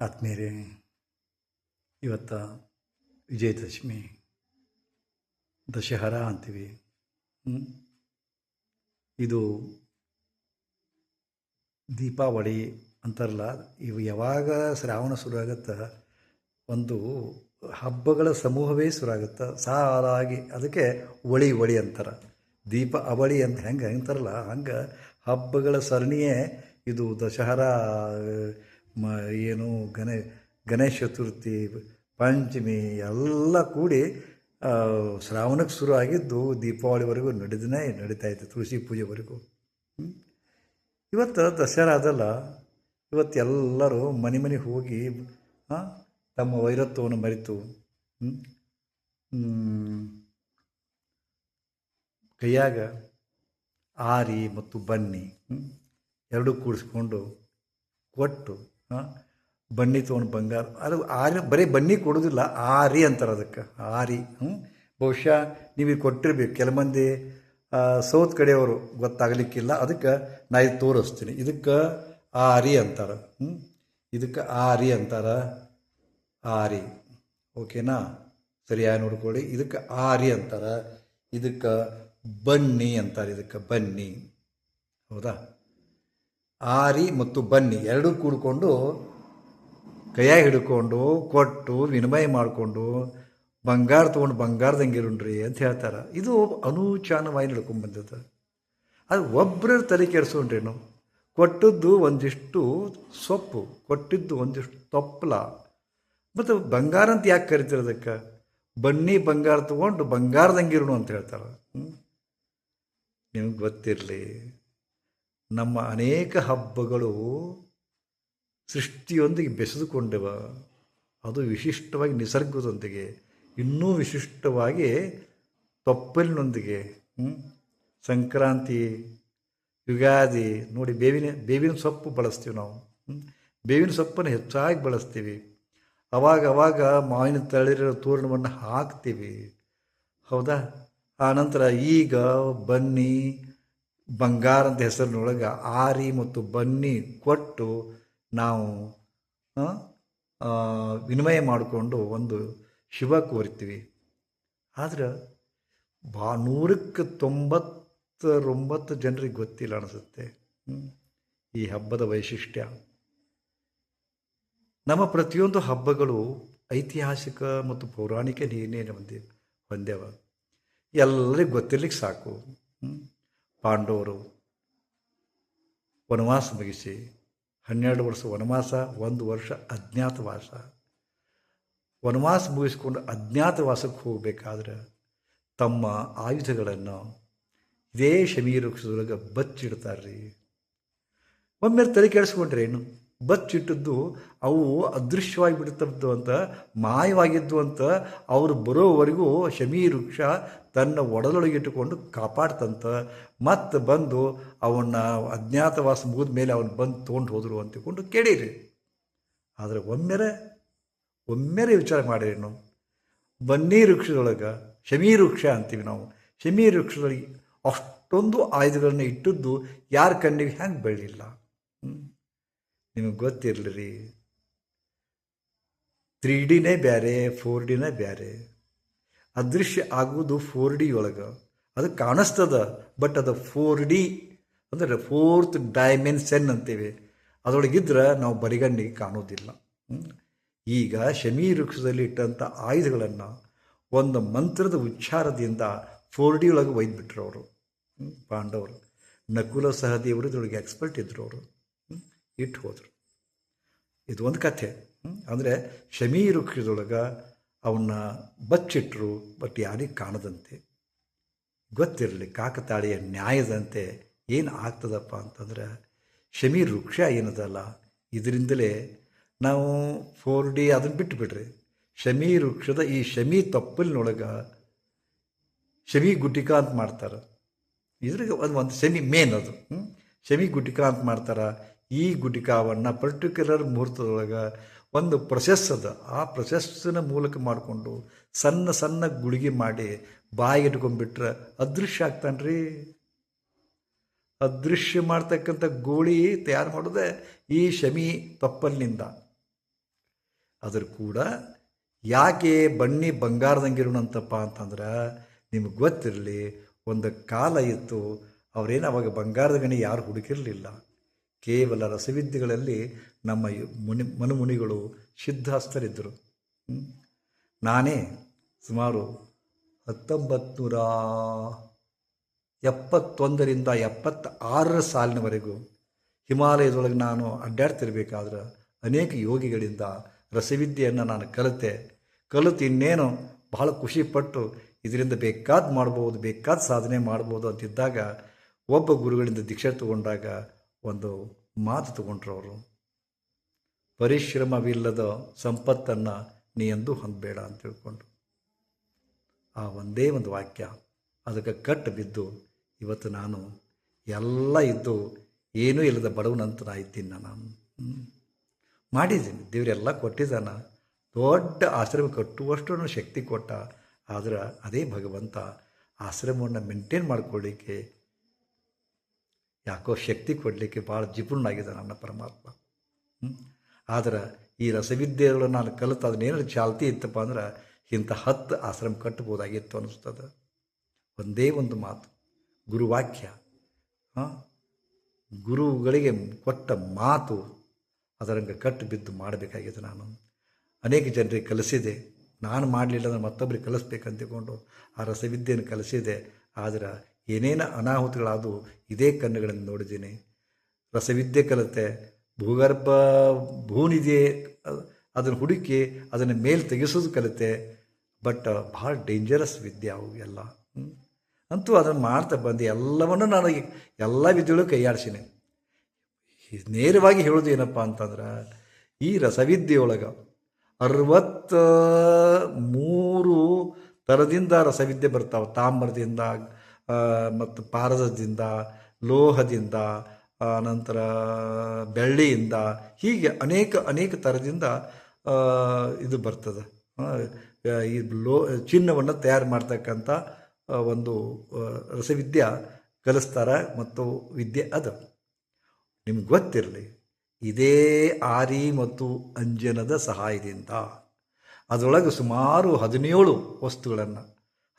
ಆತ್ಮೀಯರೇ, ಇವತ್ತು ವಿಜಯದಶಮಿ, ದಶಹರ ಅಂತೀವಿ. ಇದು ದೀಪಾವಳಿ ಅಂತಾರಲ್ಲ, ಇವು ಯಾವಾಗ ಶ್ರಾವಣ ಶುರು ಆಗತ್ತೆ ಒಂದು ಹಬ್ಬಗಳ ಸಮೂಹವೇ ಶುರು ಆಗುತ್ತೆ ಸಾಲಾಗಿ ಅದಕ್ಕೆ ಒಳಿ ಒಳಿ ಅಂತಾರೆ. ದೀಪ ಅವಳಿ ಅಂತ ಹೆಂಗೆ ಅಂತಾರಲ್ಲ ಹಂಗೆ ಹಬ್ಬಗಳ ಸರಣಿಯೇ ಇದು ದಶಹರಾ ಮ, ಏನು, ಗಣೇ, ಗಣೇಶ ಚತುರ್ಥಿ, ಪಂಚಮಿ ಎಲ್ಲ ಕೂಡಿ ಶ್ರಾವಣಕ್ಕೆ ಶುರು ಆಗಿದ್ದು ದೀಪಾವಳಿವರೆಗೂ ನಡೆದನೇ ನಡೀತಾ ಇತ್ತು, ತುಳಸಿ ಪೂಜೆವರೆಗೂ? ಇವತ್ತು ದಸರಾ ಅದಲ್ಲ ಇವತ್ತು ಎಲ್ಲರೂ ಮನೆ ಮನೆಗೆ ಹೋಗಿ ತಮ್ಮ ವೈರತ್ವವನ್ನು ಮರೆತು ಕೈಯಾಗ ಆರಿ ಮತ್ತು ಬನ್ನಿ ಎರಡು ಕೂಡಿಸ್ಕೊಂಡು ಕೊಟ್ಟು ಬನ್ನಿ ತೊಗೊಂಡು ಬಂಗಾರ. ಅದು ಆರಿ, ಬರೀ ಬನ್ನಿ ಕೊಡೋದಿಲ್ಲ, ಆರಿ ಅಂತಾರೆ ಅದಕ್ಕೆ. ಆರಿ ಹ್ಞೂ ಬಹುಶಃ ನೀವು ಕೊಟ್ಟಿರ್ಬೇಕು. ಕೆಲ ಮಂದಿ ಸೌತ್ ಕಡೆಯವರು ಗೊತ್ತಾಗಲಿಕ್ಕಿಲ್ಲ. ಅದಕ್ಕೆ ನಾ ಇದು ತೋರಿಸ್ತೀನಿ. ಇದಕ್ಕೆ ಆರಿ ಅಂತಾರೆ. ಹ್ಞೂ ಇದಕ್ಕೆ ಆರಿ ಅಂತಾರೆ. ಆರಿ. ಓಕೆನಾ? ಸರಿಯಾಗಿ ನೋಡ್ಕೊಳ್ಳಿ. ಇದಕ್ಕೆ ಆರಿ ಅಂತಾರೆ. ಇದಕ್ಕೆ ಬನ್ನಿ ಅಂತಾರೆ. ಇದಕ್ಕೆ ಬನ್ನಿ. ಹೌದಾ? ಆರಿ ಮತ್ತು ಬನ್ನಿ ಎರಡೂ ಕೂಡಿಕೊಂಡು ಕೈಯಾಗ ಹಿಡ್ಕೊಂಡು ಕೊಟ್ಟು ವಿನಿಮಯ ಮಾಡಿಕೊಂಡು ಬಂಗಾರ ತೊಗೊಂಡು ಬಂಗಾರದಂಗಿರುಣ್ರಿ ಅಂತ ಹೇಳ್ತಾರೆ. ಇದು ಅನೂಚಾನವಾಗಿ ನಡ್ಕೊಂಡ್ಬಂದದ ಅದು ಒಬ್ಬರ ತಲೆ ಕೆಡಿಸ್ಕೊಂಡ್ರೇನು ಕೊಟ್ಟದ್ದು ಒಂದಿಷ್ಟು ಸೊಪ್ಪು, ಕೊಟ್ಟಿದ್ದು ಒಂದಿಷ್ಟು ತೊಪ್ಪಲ ಮತ್ತು ಬಂಗಾರ ಅಂತ ಯಾಕೆ ಕರಿತಾರೆ ಅದಕ್ಕೆ? ಬನ್ನಿ ಬಂಗಾರ ತೊಗೊಂಡು ಬಂಗಾರದಂಗಿರುಣು ಅಂತ ಹೇಳ್ತಾರೆ. ನಿಮ್ಗೆ ಗೊತ್ತಿರಲಿ. ನಮ್ಮ ಅನೇಕ ಹಬ್ಬಗಳು ಸೃಷ್ಟಿಯೊಂದಿಗೆ ಬೆಸೆದುಕೊಂಡವ. ಅದು ವಿಶಿಷ್ಟವಾಗಿ ನಿಸರ್ಗದೊಂದಿಗೆ, ಇನ್ನೂ ವಿಶಿಷ್ಟವಾಗಿ ತೊಪ್ಪಲಿನೊಂದಿಗೆ ಸಂಕ್ರಾಂತಿ, ಯುಗಾದಿ, ನೋಡಿ ಬೇವಿನ ಬೇವಿನ ಸೊಪ್ಪು ಬಳಸ್ತೀವಿ ನಾವು ಬೇವಿನ ಸೊಪ್ಪನ್ನು ಹೆಚ್ಚಾಗಿ ಬಳಸ್ತೀವಿ. ಅವಾಗ ಅವಾಗ ಮಾವಿನ ತಳಿರೋ ತೋರಣವನ್ನು ಹಾಕ್ತೀವಿ. ಹೌದಾ? ಆನಂತರ ಈಗ ಬನ್ನಿ ಬಂಗಾರ ಅಂತ ಹೆಸರಿನೊಳಗೆ ಆರಿ ಮತ್ತು ಬನ್ನಿ ಕೊಟ್ಟು ನಾವು ವಿನಿಮಯ ಮಾಡಿಕೊಂಡು ಒಂದು ಶಿವ ಕೋರಿತೀವಿ ಆದ್ರೆ ಬಾ, ನೂರಕ್ಕೆ ತೊಂಬತ್ತರೊಂಬತ್ತು ಜನರಿಗೆ ಗೊತ್ತಿಲ್ಲ ಅನಿಸುತ್ತೆ. ಈ ಹಬ್ಬದ ವೈಶಿಷ್ಟ್ಯ. ನಮ್ಮ ಪ್ರತಿಯೊಂದು ಹಬ್ಬಗಳು ಐತಿಹಾಸಿಕ ಮತ್ತು ಪೌರಾಣಿಕ ನೀನೇನು ಹೊಂದಿ, ಹೊಂದ್ಯಾವ. ಎಲ್ಲರಿಗೂ ಗೊತ್ತಿರ್ಲಿಕ್ಕೆ ಸಾಕು. ಪಾಂಡವರು ವನವಾಸ ಮುಗಿಸಿ ಹನ್ನೆರಡು ವರ್ಷ ವನವಾಸ, ಒಂದು ವರ್ಷ ಅಜ್ಞಾತವಾಸ. ವನವಾಸ ಮುಗಿಸ್ಕೊಂಡು ಅಜ್ಞಾತವಾಸಕ್ಕೆ ಹೋಗಬೇಕಾದ್ರೆ ತಮ್ಮ ಆಯುಧಗಳನ್ನು ಇದೇ ಶಮೀ ವೃಕ್ಷದೊಳಗೆ ಬಚ್ಚಿಡ್ತಾರ್ರಿ. ಒಮ್ಮೆ ತಲೆ ಕೆಡಿಸ್ಕೊಂಡ್ರೆ ಏನು ಬಚ್ಚಿಟ್ಟದ್ದು ಅವು ಅದೃಶ್ಯವಾಗಿ ಬಿಡುತ್ತಿದ್ದು ಅಂತ, ಮಾಯವಾಗಿದ್ದು ಅಂತ ಅವರು ಬರೋವರೆಗೂ ಶಮಿ ವೃಕ್ಷ ತನ್ನ ಒಡಲೊಳಗಿಟ್ಟುಕೊಂಡು ಕಾಪಾಡ್ತಂತ ಮತ್ತೆ ಬಂದು ಅವನ್ನ ಅಜ್ಞಾತವಾಸ ಮುಗಿದ ಮೇಲೆ ಅವನು ಬಂದು ತೊಗೊಂಡು ಹೋದರು ಅಂತಕೊಂಡು ಕೇಳಿರಿ. ಆದರೆ ಒಮ್ಮೆರೆ ಒಮ್ಮೆರೆ ವಿಚಾರ ಮಾಡಿರೇನು ಬನ್ನಿ ವೃಕ್ಷದೊಳಗೆ, ಶಮಿ ವೃಕ್ಷ ಅಂತೀವಿ ನಾವು. ಶಮಿ ವೃಕ್ಷದೊಳಗೆ ಅಷ್ಟೊಂದು ಆಯುಧಗಳನ್ನ ಇಟ್ಟದ್ದು ಯಾರ ಕಣ್ಣಿಗೆ ಹೆಂಗೆ ಬೆಳಲಿಲ್ಲ ನಿಮಗೆ ಗೊತ್ತಿರಲಿ ತ್ರೀ ಡಿನೇ ಬೇರೆ ಫೋರ್ ಡಿನೇ ಬೇರೆ ಅದೃಶ್ಯ ಆಗುವುದು ಫೋರ್ ಡಿ ಒಳಗೆ ಅದು ಕಾಣಿಸ್ತದ, ಬಟ್ ಅದು ಫೋರ್ ಡಿ ಅಂದರೆ ಫೋರ್ತ್ ಡೈಮೆನ್ಷನ್ ಅಂತೀವಿ. ಅದರೊಳಗಿದ್ರೆ ನಾವು ಬರಿಗಣ್ಣಿಗೆ ಕಾಣೋದಿಲ್ಲ ಈಗ ಶಮಿ ವೃಕ್ಷದಲ್ಲಿ ಇಟ್ಟಂಥ ಆಯುಧಗಳನ್ನು ಒಂದು ಮಂತ್ರದ ಉಚ್ಚಾರದಿಂದ ಫೋರ್ ಡಿ ಒಳಗೆ ಒಯ್ದುಬಿಟ್ರು ಅವರು ಪಾಂಡವರು. ನಕುಲ ಸಹದೇವರು ಇದ್ರೊಳಗೆ ಎಕ್ಸ್ಪರ್ಟ್ ಇದ್ದರು ಅವರು. ಇಟ್ಟು ಹೋದರು. ಇದು ಒಂದು ಕಥೆ. ಅಂದರೆ ಶಮಿ ವೃಕ್ಷದೊಳಗೆ ಅವನ್ನ ಬಚ್ಚಿಟ್ರು, ಬಟ್ ಯಾರಿಗೆ ಕಾಣದಂತೆ. ಗೊತ್ತಿರಲಿ, ಕಾಕತಾಳಿಯ ನ್ಯಾಯದಂತೆ ಏನು ಆಗ್ತದಪ್ಪ ಅಂತಂದ್ರೆ ಶಮಿ ವೃಕ್ಷ ಏನದಲ್ಲ, ಇದರಿಂದಲೇ ನಾವು ಫೋರ್ ಡಿ ಅದನ್ನು ಬಿಟ್ಟು ಬಿಡ್ರಿ ಶಮಿ ವೃಕ್ಷದ ಈ ಶಮಿ ತಪ್ಪಲಿನೊಳಗೆ ಶಮಿ ಗುಟಿಕ ಅಂತ ಮಾಡ್ತಾರೆ. ಇದ್ರಿಗೆ ಒಂದು ಒಂದು ಶಮಿ ಮೇನ್ ಅದು. ಶಮಿ ಗುಟಿಕ ಅಂತ ಮಾಡ್ತಾರೆ ಈ ಗುಟಿಕಾವನ್ನು ಪರ್ಟಿಕ್ಯುಲರ್ ಮುಹೂರ್ತದೊಳಗೆ ಒಂದು ಪ್ರೊಸೆಸ್ ಅದ. ಆ ಪ್ರೊಸೆಸ್ಸಿನ ಮೂಲಕ ಮಾಡಿಕೊಂಡು ಸಣ್ಣ ಸಣ್ಣ ಗುಳಿಗೆ ಮಾಡಿ ಬಾಯಿಗೆ ಇಟ್ಕೊಂಡ್ಬಿಟ್ರೆ ಅದೃಶ್ಯ ರೀ ಅದೃಶ್ಯ ಮಾಡ್ತಕ್ಕಂಥ ಗೋಳಿ ತಯಾರು ಮಾಡೋದೇ ಈ ಶಮಿ ತಪ್ಪಲಿನಿಂದ. ಅದ್ರ ಕೂಡ ಯಾಕೆ ಬಣ್ಣಿ ಬಂಗಾರದಂಗಿರೋಣಂತಪ್ಪ ಅಂತಂದ್ರೆ ನಿಮ್ಗೆ ಗೊತ್ತಿರಲಿ, ಒಂದು ಕಾಲ ಇತ್ತು, ಅವರೇನು ಅವಾಗ ಬಂಗಾರದ ಗಣಿ ಯಾರು ಹುಡುಕಿರಲಿಲ್ಲ. ಕೇವಲ ರಸವಿದ್ಯೆಗಳಲ್ಲಿ ನಮ್ಮ ಮುನಿ, ಮನುಮುನಿಗಳು ಸಿದ್ಧಾಸ್ತರಿದ್ದರು. ನಾನೇ ಸುಮಾರು ಹತ್ತೊಂಬತ್ತು ನೂರ ಎಪ್ಪತ್ತೊಂದರಿಂದ ಎಪ್ಪತ್ತ ಆರರ ಸಾಲಿನವರೆಗೂ ಹಿಮಾಲಯದೊಳಗೆ ನಾನು ಅಡ್ಡಾಡ್ತಿರ್ಬೇಕಾದ್ರೆ ಅನೇಕ ಯೋಗಿಗಳಿಂದ ರಸವಿದ್ಯೆಯನ್ನು ನಾನು ಕಲಿತೆ ಕಲಿತು ಇನ್ನೇನು ಬಹಳ ಖುಷಿಪಟ್ಟು ಇದರಿಂದ ಬೇಕಾದ ಮಾಡ್ಬೋದು, ಬೇಕಾದ ಸಾಧನೆ ಮಾಡ್ಬೋದು ಅಂತಿದ್ದಾಗ ಒಬ್ಬ ಗುರುಗಳಿಂದ ದೀಕ್ಷೆ ತಗೊಂಡಾಗ ಒಂದು ಮಾತು ತಗೊಂಡ್ರು ಅವರು ಪರಿಶ್ರಮವಿಲ್ಲದ ಸಂಪತ್ತನ್ನು ನೀ ಎಂದು ಹೊಂದಬೇಡ ಅಂತ ತಿಳ್ಕೊಂಡು ಆ ಒಂದೇ ಒಂದು ವಾಕ್ಯ ಅದಕ್ಕೆ ಕಟ್ಟು ಬಿದ್ದು ಇವತ್ತು ನಾನು ಎಲ್ಲ ಇದ್ದು ಏನೂ ಇಲ್ಲದ ಬಡವನಂತ ನಾ ಇದ್ದೀನಿ ನಾನು. ಮಾಡಿದ್ದೀನಿ. ದೇವರೆಲ್ಲ ಕೊಟ್ಟಿದ್ದಾನ. ದೊಡ್ಡ ಆಶ್ರಮ ಕಟ್ಟುವಷ್ಟು ಶಕ್ತಿ ಕೊಟ್ಟ. ಆದರೆ ಅದೇ ಭಗವಂತ ಆಶ್ರಮವನ್ನು ಮೇಂಟೈನ್ ಮಾಡ್ಕೊಳ್ಳಿಕ್ಕೆ ಯಾಕೋ ಶಕ್ತಿ ಕೊಡಲಿಕ್ಕೆ ಭಾಳ ಜಿಪುಣನಾಗಿದೆ ನನ್ನ ಪರಮಾತ್ಮ. ಆದರೆ ಈ ರಸವಿದ್ಯೆಗಳು ನಾನು ಕಲಿತು ಅದನ್ನೇನಾದ್ರು ಚಾಲ್ತಿ ಇತ್ತಪ್ಪ ಅಂದ್ರೆ ಇಂಥ ಹತ್ತು ಆಶ್ರಮ ಕಟ್ಟಬೋದಾಗಿತ್ತು ಅನ್ನಿಸ್ತದೆ. ಒಂದೇ ಒಂದು ಮಾತು. ಗುರುವಾಕ್ಯ. ಗುರುಗಳಿಗೆ ಕೊಟ್ಟ ಮಾತು ಅದರಂಗೆ ಕಟ್ಟು ಬಿದ್ದು ಮಾಡಬೇಕಾಗಿದೆ ನಾನು. ಅನೇಕ ಜನರಿಗೆ ಕಲಿಸಿದೆ. ನಾನು ಮಾಡಲಿಲ್ಲ ಅಂದ್ರೆ ಮತ್ತೊಬ್ಬರಿಗೆ ಕಲಿಸ್ಬೇಕಂತಕೊಂಡು ಆ ರಸವಿದ್ಯೆಯನ್ನು ಕಲಿಸಿದೆ. ಆದರೆ ಏನೇನು ಅನಾಹುತಗಳಾದವು, ಇದೇ ಕಣ್ಣುಗಳನ್ನು ನೋಡಿದ್ದೀನಿ. ರಸವಿದ್ಯೆ ಕಲಿತೆ, ಭೂಗರ್ಭ ಭೂನಿದೆ ಅದನ್ನು ಹುಡುಕಿ ಅದನ್ನು ಮೇಲೆ ತೆಗೆಸೋದು ಕಲಿತೆ, ಬಟ್ ಭಾಳ ಡೇಂಜರಸ್ ವಿದ್ಯೆ ಅವು ಎಲ್ಲ. ಅಂತೂ ಅದನ್ನು ಮಾಡ್ತಾ ಬಂದು. ಎಲ್ಲವನ್ನು ನಾನು ಎಲ್ಲ ವಿದ್ಯೆಗಳು ಕೈಯಾಡಿಸಿನಿ. ನೇರವಾಗಿ ಹೇಳೋದು ಏನಪ್ಪ ಅಂತಂದ್ರೆ, ಈ ರಸವಿದ್ಯೆಯೊಳಗೆ ಅರವತ್ತ ಮೂರು ಥರದಿಂದ ರಸವಿದ್ಯೆ ಬರ್ತಾವೆ, ತಾಮ್ರದಿಂದ ಮತ್ತು ಪಾರದದಿಂದ ಲೋಹದಿಂದ ನಂತರ ಬೆಳ್ಳಿಯಿಂದ, ಹೀಗೆ ಅನೇಕ ಅನೇಕ ಥರದಿಂದ ಇದು ಬರ್ತದೆ. ಈ ಲೋ, ಚಿನ್ನವನ್ನು ತಯಾರು ಮಾಡ್ತಕ್ಕಂಥ ಒಂದು ರಸವಿದ್ಯ ಕಲಿಸ್ತಾರೆ ಮತ್ತು ವಿದ್ಯೆ ಅದು. ನಿಮ್ಗೆ ಗೊತ್ತಿರಲಿ, ಇದೇ ಆರಿ ಮತ್ತು ಅಂಜನದ ಸಹಾಯದಿಂದ, ಅದರೊಳಗೆ ಸುಮಾರು ಹದಿನೇಳು ವಸ್ತುಗಳನ್ನು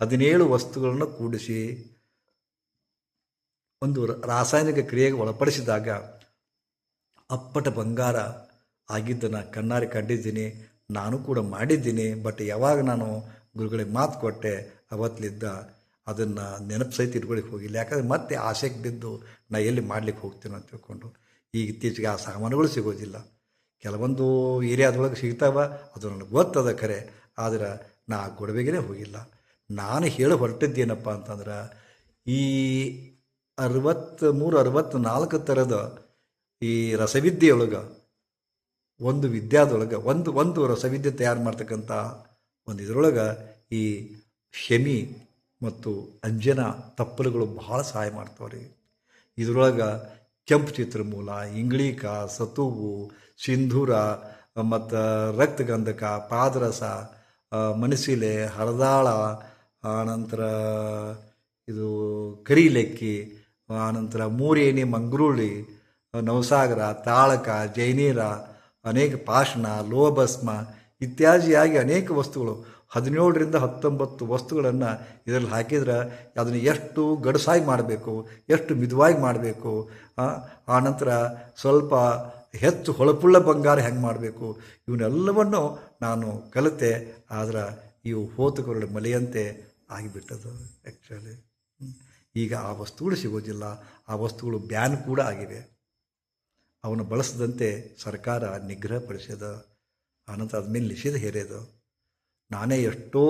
ಹದಿನೇಳು ವಸ್ತುಗಳನ್ನು ಕೂಡಿಸಿ ಒಂದು ರಾಸಾಯನಿಕ ಕ್ರಿಯೆಗೆ ಒಳಪಡಿಸಿದಾಗ ಅಪ್ಪಟ ಬಂಗಾರ ಆಗಿದ್ದನ್ನು ಕಣ್ಣಾರೆ ಕಂಡಿದ್ದೀನಿ. ನಾನು ಕೂಡ ಮಾಡಿದ್ದೀನಿ. ಬಟ್ ಯಾವಾಗ ನಾನು ಗುರುಗಳಿಗೆ ಮಾತು ಕೊಟ್ಟೆ, ಅವತ್ತಲಿದ್ದ ಅದನ್ನು ನೆನಪು ಸಹಿತ ಇಟ್ಕೊಳಿಕ್ಕೆ ಹೋಗಿಲ್ಲ. ಯಾಕಂದ್ರೆ ಮತ್ತೆ ಆಸೆಗೆ ಬಿದ್ದು ನಾ ಎಲ್ಲಿ ಮಾಡ್ಲಿಕ್ಕೆ ಹೋಗ್ತೀನೋ ಅಂತ ತಿಳ್ಕೊಂಡು ಈಗ ಇತ್ತೀಚೆಗೆ ಆ ಸಾಮಾನುಗಳು ಸಿಗೋದಿಲ್ಲ. ಕೆಲವೊಂದು ಏರಿಯಾದೊಳಗೆ ಸಿಗ್ತಾವ, ಅದು ನನಗೆ ಗೊತ್ತದ ಖರೆ. ಆದ್ರೆ ನಾ ಆ ಗೊಡವೆಗೇ ಹೋಗಿಲ್ಲ. ನಾನು ಹೇಳಿ ಹೊರಟಿದ್ದೇನಪ್ಪ ಅಂತಂದ್ರೆ ಈ ಅರವತ್ತ್ ಮೂರು ಅರವತ್ತು ನಾಲ್ಕು ಥರದ ಈ ರಸವಿದ್ಯೆಯೊಳಗೆ, ಒಂದು ವಿದ್ಯಾದೊಳಗೆ, ಒಂದು ಒಂದು ರಸವಿದ್ಯೆ ತಯಾರು ಮಾಡ್ತಕ್ಕಂಥ ಒಂದು ಇದರೊಳಗೆ ಈ ಶಮಿ ಮತ್ತು ಅಂಜನ ತಪ್ಪಲುಗಳು ಬಹಳ ಸಹಾಯ ಮಾಡ್ತಾವ್ರಿ. ಇದ್ರೊಳಗೆ ಕೆಂಪು ಚಿತ್ರಮೂಲ ಇಂಗ್ಳೀಕ ಸತುವು, ಸಿಂಧೂರ, ಮತ್ತು ರಕ್ತಗಂಧಕ, ಪಾದರಸ ಮನಸಿಲೆ, ಹರದಾಳ ಆನಂತರ ಇದು ಕರಿಲೆಕ್ಕಿ ಆನಂತರ ಮೂರೇನಿ ಮಂಗ್ರೂಳಿ, ನವಸಾಗರ, ತಾಳಕ, ಜೈನೀರ, ಅನೇಕ ಪಾಷಣ ಲೋಭಸ್ಮ ಇತ್ಯಾದಿಯಾಗಿ ಅನೇಕ ವಸ್ತುಗಳು, ಹದಿನೇಳರಿಂದ ಹತ್ತೊಂಬತ್ತು ವಸ್ತುಗಳನ್ನು ಇದರಲ್ಲಿ ಹಾಕಿದ್ರೆ ಅದನ್ನು ಎಷ್ಟು ಗಡಸಾಗಿ ಮಾಡಬೇಕು, ಎಷ್ಟು ಮಿದುವಾಗಿ ಮಾಡಬೇಕು ಆನಂತರ ಸ್ವಲ್ಪ ಹೆಚ್ಚು ಹೊಳಪುಳ್ಳ ಬಂಗಾರ ಹೆಂಗೆ ಮಾಡಬೇಕು, ಇವನ್ನೆಲ್ಲವನ್ನು ನಾನು ಕಲಿತೆ, ಆದ್ರೆ ಇವು ಹೋತಕರುಳ ಮಲೆಯಂತೆ ಆಗಿಬಿಟ್ಟದು ಆ್ಯಕ್ಚುಲಿ ಈಗ ಆ ವಸ್ತುಗಳು ಸಿಗೋದಿಲ್ಲ, ಆ ವಸ್ತುಗಳು ಬ್ಯಾನ್ ಕೂಡ ಆಗಿವೆ. ಅವನು ಬಳಸದಂತೆ ಸರ್ಕಾರ ನಿಗ್ರಹಪಡಿಸ್ಯದ ಆನಂತರ ಅದ್ಮೇಲೆ ನಿಷೇಧ ಹೇರ್ಯದು. ನಾನೇ ಎಷ್ಟೋ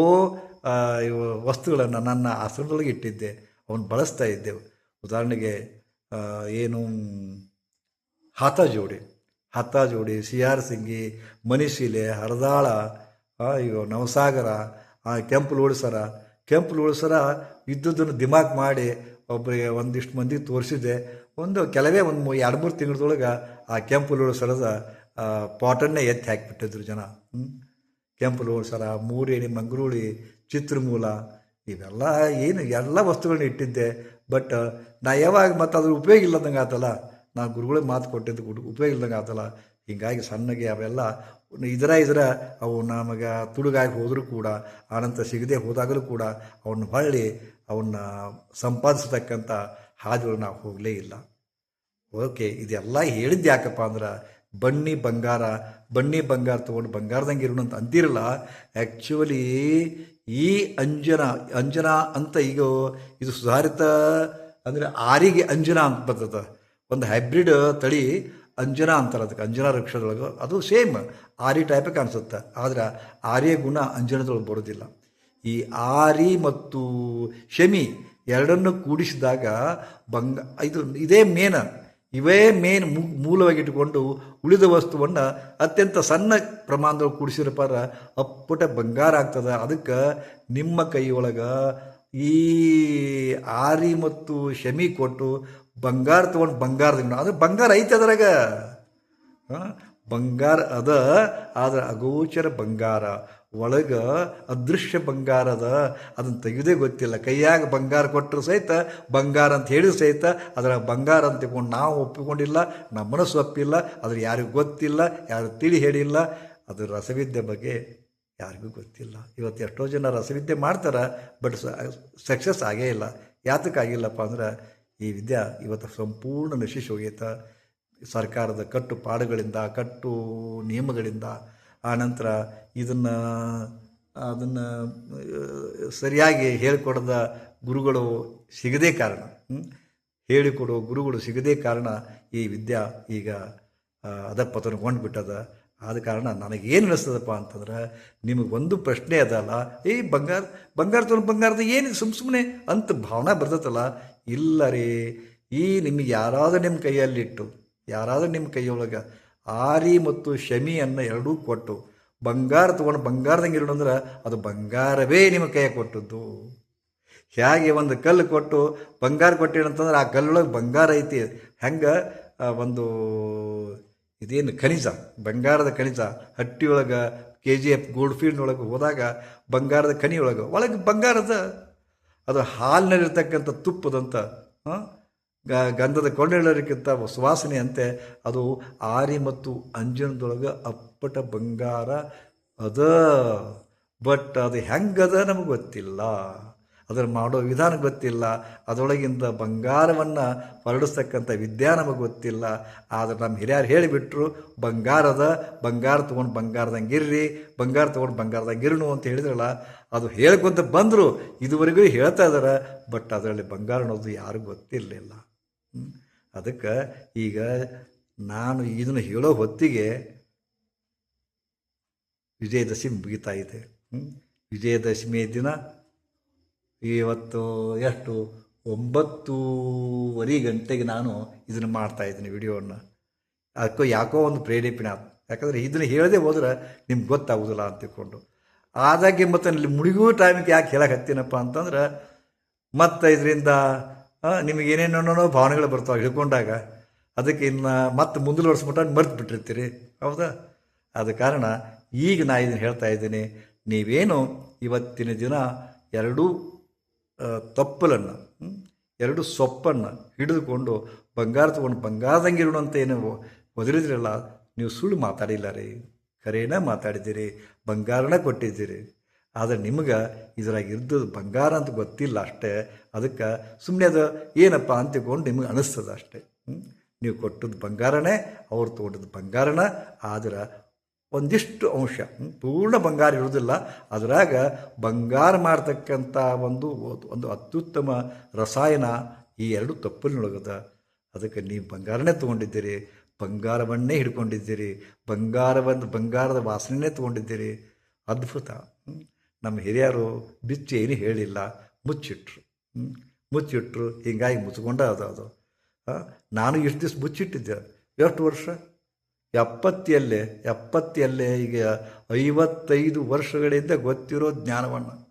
ವಸ್ತುಗಳನ್ನು ನನ್ನ ಆಸನದೊಳಗೆ ಇಟ್ಟಿದ್ದೆ, ಅವನು ಬಳಸ್ತಾ ಇದ್ದೆ. ಉದಾಹರಣೆಗೆ ಏನು, ಹಾತ ಜೋಡಿ ಹಾತ ಜೋಡಿ, ಸಿ ಆರ್ ಸಿಂಗಿ ಮನಿಶಿಲೆ ಹರದಾಳ ಇವು ನವಸಾಗರ ಕೆಂಪು ಲೋಡ್ಸರ ಕೆಂಪು ಸರ ಇದ್ದದ್ದನ್ನು ದಿಮಾಕ್ ಮಾಡಿ ಒಬ್ಬರಿಗೆ ಒಂದಿಷ್ಟು ಮಂದಿ ತೋರಿಸಿದ್ದೆ ಒಂದು ಕೆಲವೇ ಒಂದು ಎರಡು ಮೂರು ತಿಂಗಳದೊಳಗೆ ಆ ಕೆಂಪು ಲೋಡ್ಸರದ ಪಾಟನ್ನೇ ಎತ್ತಿ ಹಾಕಿಬಿಟ್ಟಿದ್ರು ಜನ. ಕೆಂಪು ಸರ, ಮೂರೇಣಿ, ಮಂಗ್ರೂಳಿ, ಚಿತ್ರಮೂಲ, ಇವೆಲ್ಲ ಏನು ಎಲ್ಲ ವಸ್ತುಗಳನ್ನ ಇಟ್ಟಿದ್ದೆ. ಬಟ್, ನಾ ಯಾವಾಗ ಮತ್ತು ಅದ್ರ ಉಪಯೋಗ ಇಲ್ಲದಂಗೆ ಆತಲ್ಲ. ನಾ ಗುರುಗಳಿಗೆ ಮಾತು ಕೊಟ್ಟಿದ್ದು ಉಪಯೋಗ ಇಲ್ಲದಂಗೆ ಆತಲ್ಲ. ಹೀಗಾಗಿ ಸಣ್ಣಗೆ ಅವೆಲ್ಲ ಇದರ ಇದರ ಅವು ನಮಗೆ ತುಡುಗಾಗಿ ಹೋದರೂ ಕೂಡ, ಆನಂತರ ಸಿಗದೆ ಹೋದಾಗಲೂ ಕೂಡ ಅವನ್ನ ಹೊಳ್ಳಿ ಅವನ್ನ ಸಂಪಾದಿಸತಕ್ಕಂಥ ಹಾದಿಗಳು ನಾವು ಹೋಗಲೇ ಇಲ್ಲ. ಓಕೆ, ಇದೆಲ್ಲ ಹೇಳಿದ್ದು ಯಾಕಪ್ಪ ಅಂದ್ರೆ ಬನ್ನಿ ಬಂಗಾರ ಬನ್ನಿ ಬಂಗಾರ ತೊಗೊಂಡು ಬಂಗಾರದಂಗೆ ಇರೋಣ ಅಂತ ಅಂತಿರಲ್ಲ ಆ್ಯಕ್ಚುಲಿ ಈ ಅಂಜನ ಅಂಜನ ಅಂತ ಈಗ ಇದು ಸುಧಾರಿತ ಅಂದರೆ ಆರಿಗೆ ಅಂಜನ ಅಂತ ಬರ್ತದೆ. ಒಂದು ಹೈಬ್ರಿಡ್ ತಳಿ ಅಂಜನ ಅಂತಾರೆ ಅದಕ್ಕೆ ಅಂಜನ ವೃಕ್ಷದೊಳಗೆ. ಅದು ಸೇಮ್ ಆರಿ ಟೈಪೇ ಕಾಣಿಸುತ್ತೆ. ಆದರೆ ಆರ್ಯ ಗುಣ ಅಂಜನದೊಳಗೆ ಬರೋದಿಲ್ಲ. ಈ ಆರಿ ಮತ್ತು ಶಮಿ ಎರಡನ್ನು ಕೂಡಿಸಿದಾಗ ಬಂಗ, ಇದು ಇದೇ ಮೇನ, ಇವೇ ಮೇನ್ ಮೂ ಮೂಲವಾಗಿ ಇಟ್ಟುಕೊಂಡು ಉಳಿದ ವಸ್ತುವನ್ನು ಅತ್ಯಂತ ಸಣ್ಣ ಪ್ರಮಾಣದೊಳಗೆ ಕೂಡಿಸಿರೋ ಪರ ಅಪ್ಪಟ ಬಂಗಾರ ಆಗ್ತದೆ. ಅದಕ್ಕೆ ನಿಮ್ಮ ಕೈಯೊಳಗೆ ಈ ಆರಿ ಮತ್ತು ಶಮಿ ಕೊಟ್ಟು ಬಂಗಾರ ತೊಗೊಂಡು ಬಂಗಾರದ ಅದು ಬಂಗಾರ ಐತೆ ಅದ್ರಾಗ. ಬಂಗಾರ ಅದ, ಆದ್ರೆ ಅಗೋಚರ ಬಂಗಾರ, ಒಳಗೆ ಅದೃಶ್ಯ ಬಂಗಾರ ಅದ. ಅದನ್ನು ತೆಗೆದೇ ಗೊತ್ತಿಲ್ಲ. ಕೈಯಾಗ ಬಂಗಾರ ಕೊಟ್ಟರು ಸಹಿತ, ಬಂಗಾರ ಅಂತ ಹೇಳಿ ಸಹಿತ ಅದರ ಬಂಗಾರ ಅಂತ ತಿಳ್ಕೊಂಡು ನಾವು ಒಪ್ಪಿಕೊಂಡಿಲ್ಲ, ನಮ್ಮ ಮನಸ್ಸು ಒಪ್ಪಿಲ್ಲ, ಅದ್ರ ಯಾರಿಗೂ ಗೊತ್ತಿಲ್ಲ, ಯಾರು ತಿಳಿ ಹೇಳಿಲ್ಲ, ಅದು ರಸವಿದ್ಯೆ ಬಗ್ಗೆ ಯಾರಿಗೂ ಗೊತ್ತಿಲ್ಲ. ಇವತ್ತು ಎಷ್ಟೋ ಜನ ರಸವಿದ್ಯೆ ಮಾಡ್ತಾರೆ, ಬಟ್ ಸಕ್ಸಸ್ ಆಗೇ ಇಲ್ಲ. ಯಾತಕ್ಕಾಗಿಲ್ಲಪ್ಪ ಅಂದ್ರೆ ಈ ವಿದ್ಯೆ ಇವತ್ತು ಸಂಪೂರ್ಣ ನಶಿಸಿ ಹೋಗೈತೆ. ಸರ್ಕಾರದ ಕಟ್ಟುಪಾಡುಗಳಿಂದ ಕಟ್ಟು ನಿಯಮಗಳಿಂದ ಆನಂತರ ಇದನ್ನು ಅದನ್ನು ಸರಿಯಾಗಿ ಹೇಳಿಕೊಡದ ಗುರುಗಳು ಸಿಗದೇ ಕಾರಣ. ಹೇಳಿಕೊಡೋ ಗುರುಗಳು ಸಿಗದೇ ಕಾರಣ ಈ ವಿದ್ಯಾ ಈಗ ಆ, ಅಧಪತನಗೊಂಡು ಬಿಟ್ಟದ ಆದ ಕಾರಣ ನನಗೇನು ಅನಿಸ್ತದಪ್ಪ ಅಂತಂದ್ರೆ ನಿಮಗೆ ಒಂದು ಪ್ರಶ್ನೆ ಅದಲ್ಲ ಏ ಬಂಗಾರ ಬಂಗಾರ ತೊಗೊಂಡು ಬಂಗಾರದ ಏನು ಸುಮ್ಮ ಸುಮ್ಮನೆ ಅಂತ ಭಾವನೆ ಬರ್ತೈತಲ್ಲ ಇಲ್ಲ ರೀ ಈ ನಿಮಗೆ ಯಾರಾದರೂ ನಿಮ್ಮ ಕೈಯಲ್ಲಿಟ್ಟು, ಯಾರಾದರೂ ನಿಮ್ಮ ಕೈಯೊಳಗೆ ಆರಿ ಮತ್ತು ಶಮಿಯನ್ನು ಎರಡೂ ಕೊಟ್ಟು, ಬಂಗಾರ ತೊಗೊಂಡು ಬಂಗಾರದಂಗೆ ಇರೋಣ ಅಂದ್ರೆ ಅದು ಬಂಗಾರವೇ ನಿಮ್ಮ ಕೈಯ ಕೊಟ್ಟದ್ದು. ಹೇಗೆ ಒಂದು ಕಲ್ಲು ಕೊಟ್ಟು ಬಂಗಾರ ಕೊಟ್ಟಿರಂತಂದ್ರೆ ಆ ಕಲ್ಲೊಳಗೆ ಬಂಗಾರ ಐತಿ. ಹೆಂಗೆ? ಒಂದು ಇದೇನು ಖನಿಜ, ಬಂಗಾರದ ಖನಿಜ, ಹಟ್ಟಿಯೊಳಗೆ K G F gold field ಒಳಗೆ ಹೋದಾಗ ಬಂಗಾರದ ಖನಿ ಒಳಗೆ ಒಳಗೆ ಬಂಗಾರದ ಅದು ಹಾಲಿನಲ್ಲಿರ್ತಕ್ಕಂಥ ತುಪ್ಪದಂತ ಗ- ಗಂಧದ ಕೊಂಡೆಳರಿಗಿಂತ ಸುವಾಸನೆಯಂತೆ ಅದು ಆರಿ ಮತ್ತು ಅಂಜನದೊಳಗೆ ಅಪ್ಪಟ ಬಂಗಾರ ಅದ. ಬಟ್ ಅದು ಹೆಂಗದ ನಮಗೆ ಗೊತ್ತಿಲ್ಲ. ಅದನ್ನು ಮಾಡೋ ವಿಧಾನ ಗೊತ್ತಿಲ್ಲ. ಅದರೊಳಗಿಂದ ಬಂಗಾರವನ್ನು ಹೊರಡಿಸ್ತಕ್ಕಂಥ ವಿದ್ಯಾ ನಮಗೆ ಗೊತ್ತಿಲ್ಲ. ಆದರೆ ನಮ್ಮ ಹಿರಿಯರು ಹೇಳಿಬಿಟ್ರು, ಬಂಗಾರದ, ಬಂಗಾರ ತೊಗೊಂಡು ಬಂಗಾರದಂಗೆ ಇರ್ರಿ, ಬಂಗಾರ ತೊಗೊಂಡು ಬಂಗಾರದಂಗೆ ಇರುನು ಅಂತ ಹೇಳಿದ್ರಲ್ಲ ಅದು ಹೇಳ್ಕೊಂತ ಬಂದರು ಇದುವರೆಗೂ ಹೇಳ್ತಾ ಇದ್ದಾರೆ ಬಟ್ ಅದರಲ್ಲಿ ಬಂಗಾರ ಅನ್ನೋದು ಯಾರಿಗೂ ಗೊತ್ತಿರಲಿಲ್ಲ. ಅದಕ್ಕೆ ಈಗ ನಾನು ಇದನ್ನು ಹೇಳೋ ಹೊತ್ತಿಗೆ ವಿಜಯದಶಮಿ ಮುಗಿತಾ ಇದೆ. ವಿಜಯದಶಮಿ ದಿನ ಇವತ್ತು ಎಷ್ಟು? ಒಂಬತ್ತೂವರೆ ಗಂಟೆಗೆ ನಾನು ಇದನ್ನು ಮಾಡ್ತಾ ಇದ್ದೀನಿ ವಿಡಿಯೋವನ್ನು. ಅದಕ್ಕೂ ಯಾಕೋ ಒಂದು ಪ್ರೇರೇಪಣೆ ಆಯ್ತು ಯಾಕಂದರೆ ಇದನ್ನು ಹೇಳದೆ ಹೋದ್ರೆ ನಿಮ್ಗೆ ಗೊತ್ತಾಗೋದಿಲ್ಲ ಅಂತ ತಿಳ್ಕೊಂಡು ಆದಾಗೆ ಮತ್ತು ಅಲ್ಲಿ ಮುಳುಗೋ ಟೈಮಿಗೆ ಯಾಕೆ ಹೇಳಕ್ಕೆ ಹತ್ತೀನಪ್ಪ ಅಂತಂದ್ರೆ, ಮತ್ತೆ ಇದರಿಂದ ನಿಮಗೆ ಏನೇನೋ ಭಾವನೆಗಳು ಬರ್ತಾವೆ ಹಿಡ್ಕೊಂಡಾಗ, ಅದಕ್ಕೆ ಇನ್ನು ಮತ್ತೆ ಮುಂದುವರ್ಸ್ಬಿಟ್ಟು ಮರ್ತು ಬಿಟ್ಟಿರ್ತೀರಿ. ಹೌದಾ? ಆದ ಕಾರಣ ಈಗ ನಾ ಇದನ್ನು ಹೇಳ್ತಾ ಇದ್ದೀನಿ. ನೀವೇನು ಇವತ್ತಿನ ದಿನ ಎರಡೂ ತಪ್ಪಲನ್ನು ಎರಡು ಸೊಪ್ಪನ್ನು ಹಿಡಿದುಕೊಂಡು ಬಂಗಾರ ತಗೊಂಡು ಅಂತ ಏನು ಒದರಿದ್ರಲ್ಲ, ನೀವು ಸುಳ್ಳು ಮಾತಾಡಿಲ್ಲ ರೀ. ಖರೇನ ಮಾತಾಡಿದ್ದೀರಿ. ಬಂಗಾರನ ಕೊಟ್ಟಿದ್ದೀರಿ. ಆದರೆ ನಿಮಗೆ ಇದ್ರಾಗ ಇದ್ದದ್ದು ಬಂಗಾರ ಅಂತ ಗೊತ್ತಿಲ್ಲ ಅಷ್ಟೇ. ಅದಕ್ಕೆ ಸುಮ್ಮನೆ ಅದು ಏನಪ್ಪ ಅಂತ ತಿಳ್ಕೊಂಡು ನಿಮಗೆ ಅನಿಸ್ತದೆ ಅಷ್ಟೇ. ನೀವು ಕೊಟ್ಟದ್ದು ಬಂಗಾರನೇ, ಅವ್ರು ತೊಗೊಂಡದ್ದು ಬಂಗಾರನ, ಆದ್ರೆ ಒಂದಿಷ್ಟು ಅಂಶ. ಪೂರ್ಣ ಬಂಗಾರ ಇರೋದಿಲ್ಲ. ಅದರಾಗ ಬಂಗಾರ ಮಾಡ್ತಕ್ಕಂಥ ಒಂದು ಒಂದು ಅತ್ಯುತ್ತಮ ರಸಾಯನ ಈ ಎರಡು ತಪ್ಪಲಿನೊಳಗದ ಅದಕ್ಕೆ ನೀವು ಬಂಗಾರನೇ ತೊಗೊಂಡಿದ್ದೀರಿ. ಬಂಗಾರವನ್ನೇ ಹಿಡ್ಕೊಂಡಿದ್ದೀರಿ ಬಂಗಾರವನ್ನು ಬಂಗಾರದ ವಾಸನೆನೇ ತೊಗೊಂಡಿದ್ದೀರಿ. ಅದ್ಭುತ. ನಮ್ಮ ಹಿರಿಯರು ಬಿಚ್ಚಿ ಏನು ಹೇಳಿಲ್ಲ. ಮುಚ್ಚಿಟ್ರು. ಮುಚ್ಚಿಟ್ರು. ಹೀಗಾಗಿ ಮುಚ್ಕೊಂಡ ಅದು ಅದು. ನಾನು ಇಷ್ಟು ದಿವಸ ಮುಚ್ಚಿಟ್ಟಿದ್ದೆ. ಎಷ್ಟು ವರ್ಷ? ಎಪ್ಪತ್ತಿಯಲ್ಲೇ ಎಪ್ಪತ್ತಿಯಲ್ಲೇ ಈಗ ಐವತ್ತೈದು ವರ್ಷಗಳಿಂದ ಗೊತ್ತಿರೋ ಜ್ಞಾನವನ್ನು.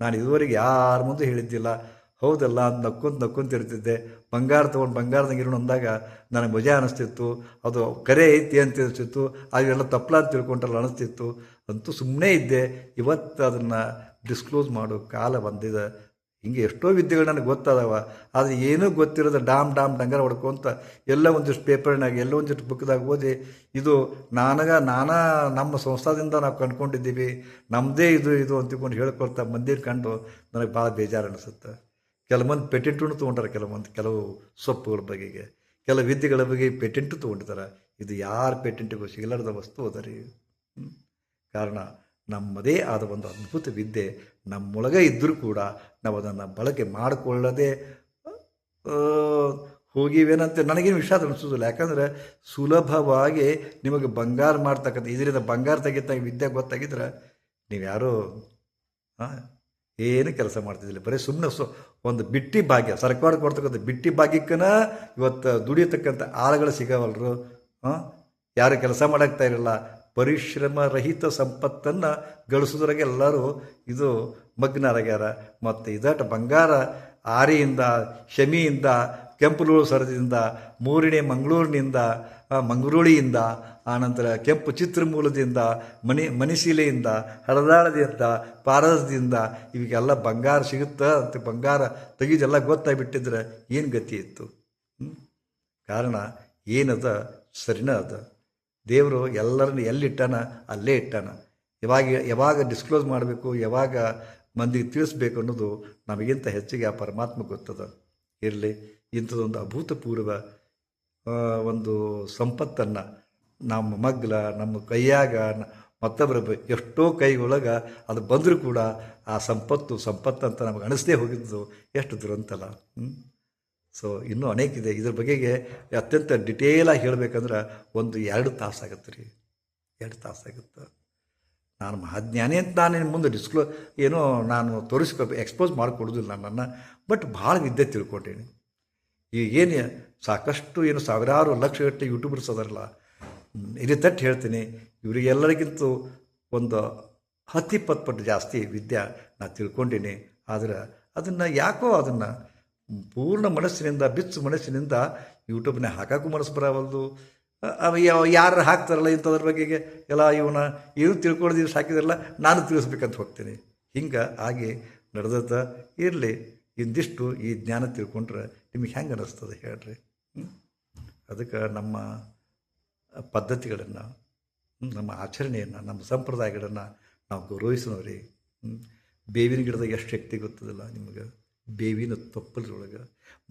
ನಾನು ಇದುವರೆಗೆ ಯಾರ ಮುಂದೆ ಹೇಳಿದ್ದಿಲ್ಲ. ಹೌದಲ್ಲ ಅಂತ ನಕ್ಕೊಂತ ನಕ್ಕೊಂತಿರ್ತಿದ್ದೆ ಬಂಗಾರ ತೊಗೊಂಡು ಬಂಗಾರದಂಗೆ ಇರೋಣ ಅಂದಾಗ ನನಗೆ ಮಜಾ ಅನಿಸ್ತಿತ್ತು. ಅದು ಕರೆ ಐತಿ ಅಂತ ಅನಿಸ್ತಿತ್ತು. ಅದೆಲ್ಲ ತಪ್ಪಲ ಅಂತ ತಿಳ್ಕೊಂಡ್ರಲ್ಲ ಅನಿಸ್ತಿತ್ತು. ಅಂತೂ ಸುಮ್ಮನೆ ಇದ್ದೆ. ಇವತ್ತು ಅದನ್ನು ಡಿಸ್ಕ್ಲೋಸ್ ಮಾಡೋ ಕಾಲ ಬಂದಿದೆ. ಹಿಂಗೆ ಎಷ್ಟೋ ವಿದ್ಯೆಗಳು ನನಗೆ ಗೊತ್ತಾದವ. ಆದರೆ ಏನೂ ಗೊತ್ತಿರೋದು ಡಾಮ್ ಡಾಮ್ ಡಂಗರ ಹೊಡ್ಕೊಂತ ಎಲ್ಲ ಒಂದಿಷ್ಟು ಪೇಪರ್ನಾಗ, ಎಲ್ಲ ಒಂದಿಷ್ಟು ಬುಕ್ದಾಗ ಓದಿ ಇದು ನಾನಾಗ ನಾನಾ ನಮ್ಮ ಸಂಸ್ಥಾದಿಂದ ನಾವು ಕಂಡ್ಕೊಂಡಿದ್ದೀವಿ. ನಮ್ಮದೇ ಇದು ಇದು ಅಂತ ತಿಳ್ಕೊಂಡು ಹೇಳ್ಕೊಳ್ತಾ ಮಂದಿರ ಕಂಡು ನನಗೆ ಭಾಳ ಬೇಜಾರು ಅನಿಸುತ್ತೆ. ಕೆಲವೊಂದು ಪೇಟೆಂಟನ್ನು ತೊಗೊಂಡಾರೆ, ಕೆಲವೊಂದು ಕೆಲವು ಸೊಪ್ಪುಗಳ ಬಗೆಗೆ, ಕೆಲವು ವಿದ್ಯೆಗಳ ಬಗ್ಗೆ ಪೇಟೆಂಟು ತೊಗೊಂಡಿದ್ದಾರೆ. ಇದು ಯಾರು ಪೇಟೆಂಟಿಗೂ ಸಿಗಲಾರದ ವಸ್ತು ಅದ ರೀ. ಕಾರಣ ನಮ್ಮದೇ ಆದ ಒಂದು ಅದ್ಭುತ ವಿದ್ಯೆ ನಮ್ಮೊಳಗೆ ಇದ್ದರೂ ಕೂಡ ನಾವು ಅದನ್ನು ಬಳಕೆ ಮಾಡಿಕೊಳ್ಳದೆ ಹೋಗಿವೇನಂತೆ ನನಗೇನು ವಿಷಾದ ಅನಿಸೋದಿಲ್ಲ. ಯಾಕಂದರೆ ಸುಲಭವಾಗಿ ನಿಮಗೆ ಬಂಗಾರ ಮಾಡ್ತಕ್ಕಂಥ, ಇದರಿಂದ ಬಂಗಾರ ತೆಗಿತಾಗ ವಿದ್ಯೆ ಗೊತ್ತಾಗಿದ್ರೆ ನೀವು ಯಾರೂ ಹಾಂ ಏನು ಕೆಲಸ ಮಾಡ್ತಿದ್ದಿಲ್ಲ. ಬರೀ ಸುಮ್ಮನೆ ಸೊ ಒಂದು ಬಿಟ್ಟಿ ಭಾಗ್ಯ ಸರ್ಕಾರ ಕೊಡ್ತಕ್ಕಂಥ ಬಿಟ್ಟಿ ಭಾಗ್ಯಕ್ಕನ ಇವತ್ತು ದುಡಿಯತಕ್ಕಂಥ ಆಳುಗಳು ಸಿಗವಲ್ರು. ಯಾರು ಕೆಲಸ ಮಾಡಾಕ್ತಾ ಇರಲ್ಲ. ಪರಿಶ್ರಮ ರಹಿತ ಸಂಪತ್ತನ್ನು ಗಳಿಸೋದ್ರಾಗೆ ಎಲ್ಲರೂ ಇದು ಮಗ್ನರಾಗ್ಯಾರ. ಮತ್ತು ಇದಾಟ ಬಂಗಾರ ಆರಿಯಿಂದ, ಶಮಿಯಿಂದ ಕೆಂಪುಲೂರು ಸರದಿಂದ ಮೂರನೇ ಮಂಗಳೂರಿನಿಂದ ಆ, ಮಂಗರೂಳಿಯಿಂದ ಆನಂತರ ಕೆಂಪು ಚಿತ್ರಮೂಲದಿಂದ ಮಣಿ ಮಣಿಶೀಲೆಯಿಂದ ಹರದಾಳದಿಂದ ಪಾರಸದಿಂದ ಇವಿಗೆಲ್ಲ ಬಂಗಾರ ಸಿಗುತ್ತೆ ಅಂತ ಬಂಗಾರ ಗೊತ್ತಾಗಿ ಬಿಟ್ಟಿದ್ರೆ ಏನು ಗತಿ ಇತ್ತು? ಕಾರಣ ಏನದ? ಸರಿನ ಅದ. ದೇವರು ಎಲ್ಲರನ್ನು ಎಲ್ಲಿಟ್ಟಾನ? ಅಲ್ಲೇ ಇಟ್ಟಾನ. ಯಾವಾಗ ಯಾವಾಗ ಡಿಸ್ಕ್ಲೋಸ್ ಮಾಡಬೇಕು ಯಾವಾಗ ಮಂದಿಗೆ ತಿಳಿಸ್ಬೇಕು ಅನ್ನೋದು ನಮಗಿಂತ ಹೆಚ್ಚಿಗೆ ಆ ಪರಮಾತ್ಮ ಗೊತ್ತದ. ಇರಲಿ. ಇಂಥದ್ದೊಂದು ಅಭೂತಪೂರ್ವ ಒಂದು ಸಂಪತ್ತನ್ನು ನಮ್ಮ ಮಗ್ಲ, ನಮ್ಮ ಕೈಯಾಗ ಮತ್ತೊಬ್ಬರ ಎಷ್ಟೋ ಕೈಗೊಳಗೆ ಅದು ಬಂದರೂ ಕೂಡ ಆ ಸಂಪತ್ತು ಸಂಪತ್ತು ಅಂತ ನಮಗೆ ಅನಿಸದೇ ಹೋಗಿದ್ದು ಎಷ್ಟು ದುರಂತಲ್ಲ? ಸೊ ಇನ್ನೂ ಅನೇಕ ಇದೆ. ಇದ್ರ ಬಗೆಗೆ ಅತ್ಯಂತ ಡಿಟೇಲಾಗಿ ಹೇಳಬೇಕಂದ್ರೆ ಒಂದು ಎರಡು ತಾಸಾಗತ್ತೆ ರೀ. ಎರಡು ತಾಸಾಗುತ್ತೆ ನಾನು ಮಹಾಜ್ಞಾನಿ ಅಂತ ನಾನು ನಿಮ್ಮ ಮುಂದೆ ಡಿಸ್ಕ್ಲೋ ಏನೋ ನಾನು ತೋರಿಸ್ಕೊ ಎಕ್ಸ್ಪೋಸ್ ಮಾಡಿಕೊಡೋದಿಲ್ಲ ನನ್ನನ್ನು ಬಟ್ ಭಾಳ ವಿದ್ಯೆ ತಿಳ್ಕೊಂಡೀನಿ. ಈಗ ಏನು ಸಾಕಷ್ಟು ಏನು ಸಾವಿರಾರು ಲಕ್ಷಗಟ್ಟಲೆ ಯೂಟ್ಯೂಬರ್ಸ್ ಅದಾರಲ್ಲ ಇಲ್ಲಿ ತಟ್ಟು ಹೇಳ್ತೀನಿ, ಇವರಿಗೆಲ್ಲರಿಗಿಂತ ಒಂದು ಹತ್ತಿಪ್ಪತ್ತು ಪಟ್ಟು ಜಾಸ್ತಿ ವಿದ್ಯೆ ನಾನು ತಿಳ್ಕೊಂಡಿನಿ. ಆದ್ರೆ ಅದನ್ನು ಯಾಕೋ ಅದನ್ನು ಪೂರ್ಣ ಮನಸ್ಸಿನಿಂದ, ಬಿಚ್ಚು ಮನಸ್ಸಿನಿಂದ ಯೂಟ್ಯೂಬ್ನ ಹಾಕೋಕ್ಕೂ ಮನಸ್ಸು ಬರವಲ್ದು. ಯಾರು ಹಾಕ್ತಾರಲ್ಲ ಇಂಥದ್ರ ಬಗ್ಗೆ ಎಲ್ಲ ಇವನ ಏನು ತಿಳ್ಕೊಳ್ಳೋದು ಹಾಕಿದಾರಲ್ಲ ನಾನು ತಿಳಿಸ್ಬೇಕಂತ ಹೋಗ್ತೀನಿ. ಹಿಂಗೆ ಆಗಿ ನಡೆದತ್ತ ಇರಲಿ, ಇಂದಿಷ್ಟು ಈ ಜ್ಞಾನ ತಿಳ್ಕೊಂಡ್ರೆ ನಿಮಗೆ ಹೆಂಗೆ ಅನ್ನಿಸ್ತದೆ ಹೇಳ್ರಿ? ಅದಕ್ಕೆ ನಮ್ಮ ಪದ್ಧತಿಗಳನ್ನು ನಮ್ಮ ಆಚರಣೆಯನ್ನು, ನಮ್ಮ ಸಂಪ್ರದಾಯಗಳನ್ನು ನಾವು ಗೌರವಿಸೋರಿ ಬೇವಿನ ಗಿಡದಾಗ ಎಷ್ಟು ಶಕ್ತಿ ಗೊತ್ತದಿಲ್ಲ ನಿಮಗೆ? ಬೇವಿನ ತೊಪ್ಪಲಿನೊಳಗೆ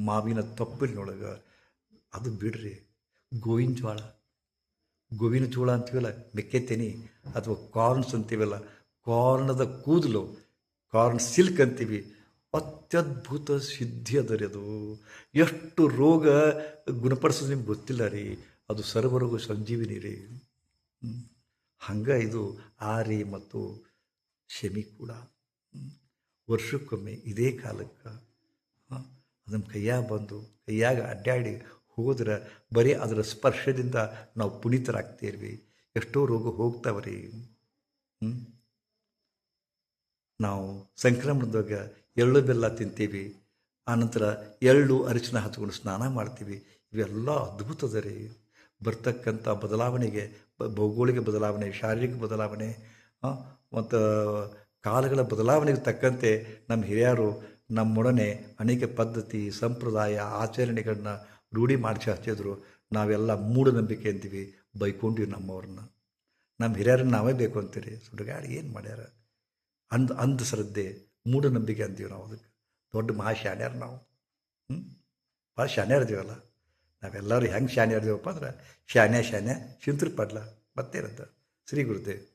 ಮಾವಿನ ತೊಪ್ಪಲಿನೊಳಗೆ ಅದು ಬಿಡ್ರಿ, ಗೋವಿನ ಜೋಳ ಗೋವಿನ ಜೋಳ ಅಂತೀವಲ್ಲ, ಮೆಕ್ಕೆತೆನಿ ಅಥವಾ ಕಾರ್ನ್ಸ್ ಅಂತೀವಲ್ಲ, ಕಾರ್ನದ ಕೂದಲು, ಕಾರ್ನ್ ಸಿಲ್ಕ್ ಅಂತೀವಿ. ಅತ್ಯದ್ಭುತ ಸಿದ್ಧಿ ಅದ ಎಷ್ಟು ರೋಗ ಗುಣಪಡಿಸೋದು ನಿಮ್ಗೆ ಗೊತ್ತಿಲ್ಲ ರೀ. ಅದು ಸರ್ವರೋಗ ಸಂಜೀವಿನಿ ರೀ. ಹಂಗೆ ಇದು ಆರಿ ಮತ್ತು ಶಮಿ ಕೂಡ. ವರ್ಷಕ್ಕೊಮ್ಮೆ ಇದೇ ಕಾಲಕ್ಕೆ. ಅದನ್ನು ಕೈಯಾಗ ಬಂದು, ಕೈಯಾಗ ಅಡ್ಡಾಡಿ ಹೋದ್ರೆ ಬರೀ ಅದರ ಸ್ಪರ್ಶದಿಂದ ನಾವು ಪುನೀತರಾಗ್ತೀವಿ. ಎಷ್ಟೋ ರೋಗ ಹೋಗ್ತಾವ್ರಿ. ನಾವು ಸಂಕ್ರಮಣದಾಗ ಎಳ್ಳು ಬೆಲ್ಲ ತಿಂತೀವಿ. ಆನಂತರ ಎಳ್ಳು, ಅರಿಶಿನ ಹಚ್ಕೊಂಡು ಸ್ನಾನ ಮಾಡ್ತೀವಿ. ಇವೆಲ್ಲ ಅದ್ಭುತದ ರೀ ಬರ್ತಕ್ಕಂಥ ಬದಲಾವಣೆಗೆ ಭೌಗೋಳಿಕ ಬದಲಾವಣೆ, ಶಾರೀರಿಕ ಬದಲಾವಣೆ ಮತ್ತು ಕಾಲಗಳ ಬದಲಾವಣೆಗೆ ತಕ್ಕಂತೆ ನಮ್ಮ ಹಿರಿಯರು ನಮ್ಮೊಡನೆ ಅನೇಕ ಪದ್ಧತಿ, ಸಂಪ್ರದಾಯ, ಆಚರಣೆಗಳನ್ನ ರೂಢಿ ಮಾಡಿಸಿ ಹಚ್ಚಿದ್ರು. ನಾವೆಲ್ಲ ಮೂಢನಂಬಿಕೆ ಅಂತೀವಿ. ಬೈಕೊಂಡಿವಿ ನಮ್ಮವ್ರನ್ನ. ನಮ್ಮ ಹಿರಿಯರನ್ನ ನಾವೇ ಬೇಕು ಅಂತೀರಿ. ಸುಡುಗಾಡಿ ಏನು ಮಾಡ್ಯಾರ? ಅಂದ ಅಂಧ ಶ್ರದ್ಧೆ. ಮೂಢನಂಬಿಕೆ ಅಂತೀವಿ ನಾವು ಅದಕ್ಕೆ. ದೊಡ್ಡ ಮಹಾ ಶಾಣ್ಯಾರ ನಾವು. ಹ್ಞೂ ಭಾಳ ಶಾನ್ಯ ಇದೀವಲ್ಲ ನಾವೆಲ್ಲರೂ ಹೆಂಗೆ ಶಾಣ್ಯ ಇರ್ತೀವಪ್ಪ ಅಂದ್ರೆ ಶಾನ್ಯ ಶಾನ್ಯ ಚಿಂತ್ರ ಪಡ್ಲ, ಮತ್ತೇನಂತ? ಶ್ರೀ ಗುರುದೇವ್.